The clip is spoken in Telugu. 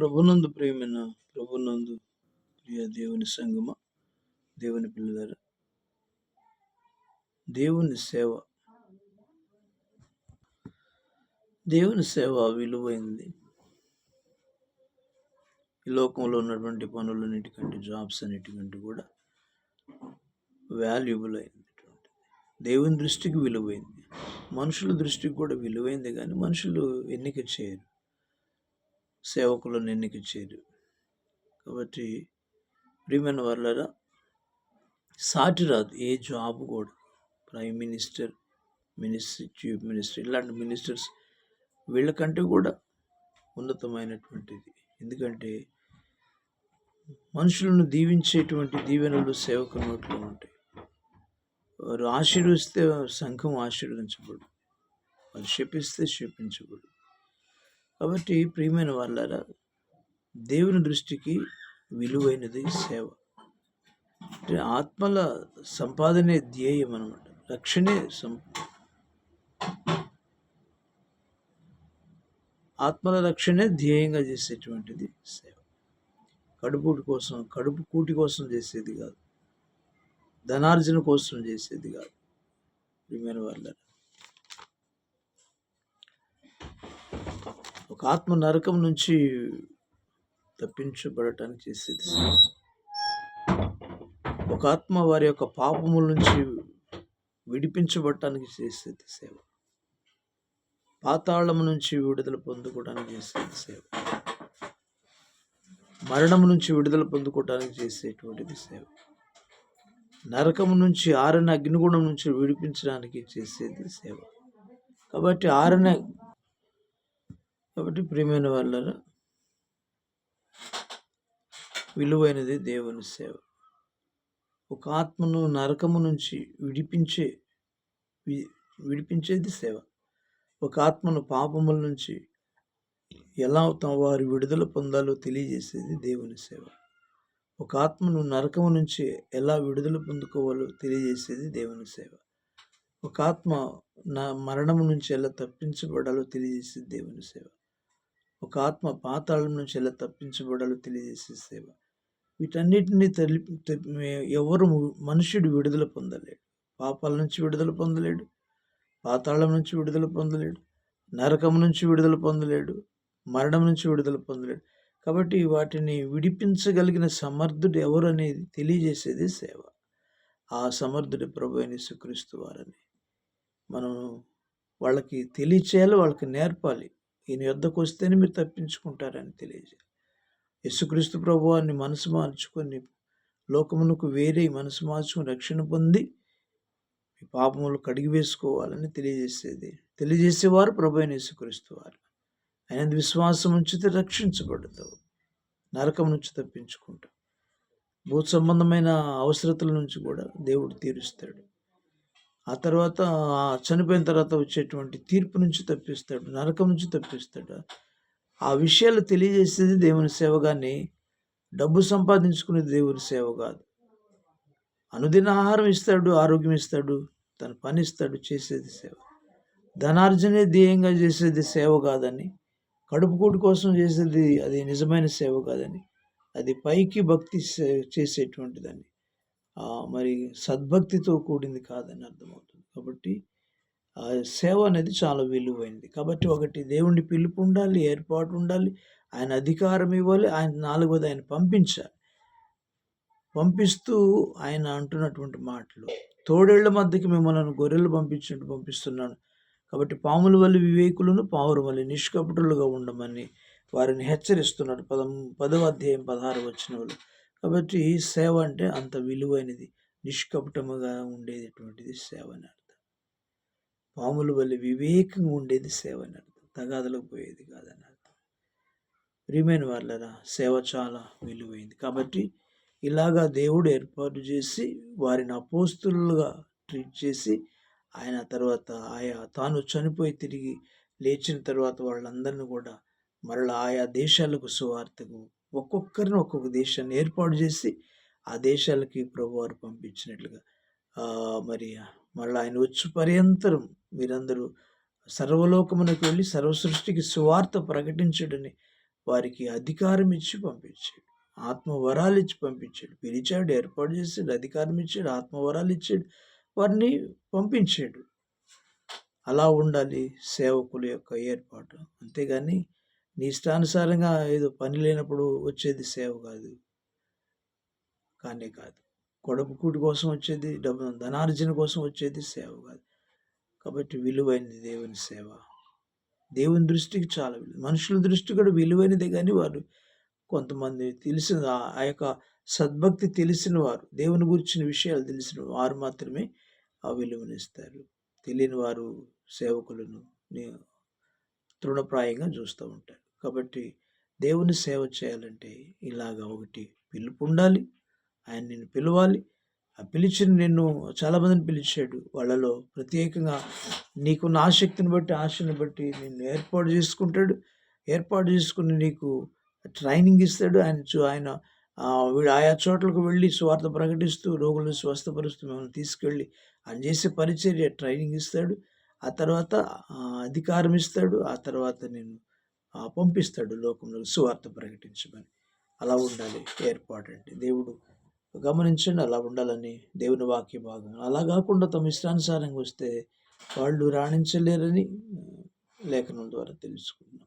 ప్రభునందు ప్రియమైన ప్రభునందు ప్రియ దేవుని సంగమ? దేవుని పిల్లల దేవుని సేవ. దేవుని సేవ విలువైంది. ఈ లోకంలో ఉన్నటువంటి పనులన్నిటికంటే జాబ్స్ అన్నిటికంటే కూడా వాల్యుబుల్ అయినటువంటి దేవుని దృష్టికి విలువైంది. మనుషుల దృష్టికి కూడా విలువైంది కానీ మనుషులు ఎన్నిక చేయరు. సేవకులను ఎన్నిక కాబట్టి ప్రియమైన వర్లరా సాటి రాదు ఏ జాబ్ కూడా. Prime minister minister chief minister ఇలాంటి మినిస్టర్స్ వీళ్ళకంటే కూడా ఉన్నతమైనటువంటిది. ఎందుకంటే మనుషులను దీవించేటువంటి దీవెనలు సేవకు నోట్లో ఉంటాయి. వారు ఆశీర్వదిస్తే సంఘం ఆశీర్వదించబడు వారు శపిస్తే శపించబడు కాబట్టి ప్రియమైన వాళ్ళారా దేవుని దృష్టికి విలువైనది సేవ. అంటే ఆత్మల సంపాదనే ధ్యేయం అనమాట రక్షణే సం ఆత్మల రక్షణే ధ్యేయంగా చేసేటువంటిది సేవ. కడుపుటి కోసం కడుపు కూటి కోసం చేసేది కాదు. ధనార్జన కోసం చేసేది కాదు. ప్రియమైన వాళ్ళ ఒక ఆత్మ నరకం నుంచి తప్పించబడటానికి చేసేది సేవ ఒక ఆత్మ వారి యొక్క పాపముల నుంచి విడిపించబడటానికి చేసేది సేవ. పాతాళం నుంచి విడుదల పొందుకోవడానికి చేసేది సేవ. మరణం నుంచి విడుదల పొందుకోవడానికి చేసేటువంటిది సేవ. నరకం నుంచి ఆరని అగ్నిగుణం నుంచి విడిపించడానికి చేసేది సేవ. కాబట్టి ఆరని కాబట్టి ప్రియమైన వాళ్ళ విలువైనది దేవుని సేవ. ఒక ఆత్మను నరకము నుంచి విడిపించే విడిపించేది సేవ. ఒక ఆత్మను పాపముల నుంచి ఎలా తమ వారి విడుదల పొందాలో తెలియజేసేది దేవుని సేవ. ఒక ఆత్మను నరకము నుంచి ఎలా విడుదల పొందుకోవాలో తెలియజేసేది దేవుని సేవ. ఒక ఆత్మ నా మరణము నుంచి ఎలా తప్పించబడాలో తెలియజేసేది దేవుని సేవ. ఒక ఆత్మ పాతాళం నుంచి ఎలా తప్పించబడాలో తెలియజేసే సేవ. వీటన్నిటిని తల్లి ఎవరు మనుషుడు విడుదల పొందలేడు. పాపాల నుంచి విడుదల పొందలేడు. పాతాళం నుంచి విడుదల పొందలేడు. నరకం నుంచి విడుదల పొందలేడు. మరణం నుంచి విడుదల పొందలేడు. కాబట్టి వాటిని విడిపించగలిగిన సమర్థుడు ఎవరు అనేది తెలియజేసేది సేవ. ఆ సమర్థుడు ప్రభు అని సుక్రీస్తు వారని మనం వాళ్ళకి తెలియచేయాలి వాళ్ళకి నేర్పాలి. ఈయన యుద్ధకు వస్తేనే మీరు తప్పించుకుంటారని తెలియజేయాలి. యేసుక్రీస్తు ప్రభువాన్ని మనసు మార్చుకొని లోకమునకు వేరే మనసు మార్చుకుని రక్షణ పొంది మీ పాపములు కడిగి వేసుకోవాలని తెలియజేసేది. తెలియజేసేవారు ప్రభు అయిన యేసుక్రీస్తు వారు. ఆయన విశ్వాసం ఉంచితే రక్షించబడతావు నరకం నుంచి తప్పించుకుంటావు భూ సంబంధమైన అవసరతల నుంచి కూడా దేవుడు తీరుస్తాడు. ఆ తర్వాత చనిపోయిన తర్వాత వచ్చేటువంటి తీర్పు నుంచి తప్పిస్తాడు నరకం నుంచి తప్పిస్తాడు. ఆ విషయాలు తెలియజేసేది దేవుని సేవ కానీ డబ్బు సంపాదించుకునేది దేవుని సేవ కాదు. అనుదిన ఆహారం ఇస్తాడు ఆరోగ్యం ఇస్తాడు తన పని ఇస్తాడు చేసేది సేవ. ధనార్జనే ధ్యేయంగా చేసేది సేవ కాదని కడుపుకోటి కోసం చేసేది అది నిజమైన సేవ కాదని అది పైకి భక్తి చేసేటువంటిదని. మరి సద్భక్తితో కూడింది కాదని అర్థమవుతుంది. కాబట్టి ఆ సేవ అనేది చాలా విలువైనది. కాబట్టి ఒకటి దేవుని పిలుపు ఉండాలి ఏర్పాటు ఉండాలి ఆయన అధికారం ఇవ్వాలి ఆయన నాలుగోది ఆయన పంపించాలి. పంపిస్తూ ఆయన అంటున్నటువంటి మాటలు తోడేళ్ళ మధ్యకి మిమ్మల్ని గొర్రెలు పంపించినట్టు పంపిస్తున్నాను. కాబట్టి పాముల వల్ల వివేకులను పావురు వల్ల నిష్కపటులుగా ఉండమని వారిని హెచ్చరిస్తున్నాడు. పదం పదవ అధ్యాయం పదహారు వచ్చిన వాళ్ళు కాబట్టి సేవ అంటే అంత విలువైనది. నిష్కపటముగా ఉండేటటువంటిది సేవ అని అర్థం. పాముల వల్ల వివేకంగా ఉండేది సేవ అని అర్థం. తగాదలకు పోయేది కాదని అర్థం. ప్రియమైన వాళ్ళరా సేవ చాలా విలువైంది. కాబట్టి ఇలాగా దేవుడు ఏర్పాటు చేసి వారిని అపోస్తులుగా ట్రీట్ చేసి ఆయన తర్వాత ఆయా తాను చనిపోయి తిరిగి లేచిన తర్వాత వాళ్ళందరినీ కూడా మరలా ఆయా దేశాలకు సువార్తకు ఒక్కొక్కరిని ఒక్కొక్క దేశాన్ని ఏర్పాటు చేసి ఆ దేశాలకి ప్రభువారు పంపించినట్లుగా. మరి మళ్ళీ ఆయన వచ్చి పర్యంతరం మీరందరూ సర్వలోకమునకు వెళ్ళి సర్వసృష్టికి సువార్త ప్రకటించడని వారికి అధికారం ఇచ్చి పంపించాడు. ఆత్మవరాలు ఇచ్చి పంపించాడు. పిలిచాడు ఏర్పాటు చేసాడు అధికారం ఇచ్చాడు ఆత్మవరాలు ఇచ్చాడు వారిని పంపించాడు. అలా ఉండాలి సేవకుల యొక్క ఏర్పాటు. అంతేగాని నీ ఇష్టానుసారంగా ఏదో పని లేనప్పుడు వచ్చేది సేవ కాదు. కానే కాదు. కొడపుకూటి కోసం వచ్చేది డబ్బు ధనార్జన కోసం వచ్చేది సేవ కాదు. కాబట్టి విలువైనది దేవుని సేవ. దేవుని దృష్టికి చాలా విలువ. మనుషుల దృష్టి కూడా విలువైనదే కానీ వారు కొంతమంది తెలిసిన ఆ- యొక్క సద్భక్తి తెలిసిన వారు దేవుని గురించిన విషయాలు తెలిసిన వారు మాత్రమే ఆ విలువనిస్తారు తెలియని వారు సేవకులను తృణప్రాయంగా చూస్తూ ఉంటారు. కాబట్టి దేవుని సేవ చేయాలంటే ఇలాగా ఒకటి పిలుపు ఉండాలి ఆయన నిన్ను పిలవాలి. ఆ పిలిచిన నిన్ను చాలామందిని పిలిచాడు. వాళ్ళలో ప్రత్యేకంగా నీకున్న ఆసక్తిని బట్టి ఆశని బట్టి నిన్ను ఏర్పాటు చేసుకుంటాడు. ఏర్పాటు చేసుకుని నీకు ట్రైనింగ్ ఇస్తాడు. ఆయన చూ- ఆయన వీడు ఆయా చోట్లకు వెళ్ళి స్వార్థ ప్రకటిస్తూ రోగులను స్వస్థపరుస్తూ మిమ్మల్ని తీసుకెళ్ళి ఆయన చేసే పరిచర్య ట్రైనింగ్ ఇస్తాడు. ఆ తర్వాత అధికారం ఇస్తాడు. ఆ తర్వాత నేను పంపిస్తాడు లోకంలో సువార్త ప్రకటించమని. అలా ఉండాలి ఏర్పాటు అంటే. దేవుడు గమనించండి అలా ఉండాలని దేవుని వాక్య భాగం. అలా కాకుండా తమ ఇష్టానుసారంగా వస్తే వాళ్ళు రాణించలేరని లేఖనం ద్వారా తెలుసుకున్నాం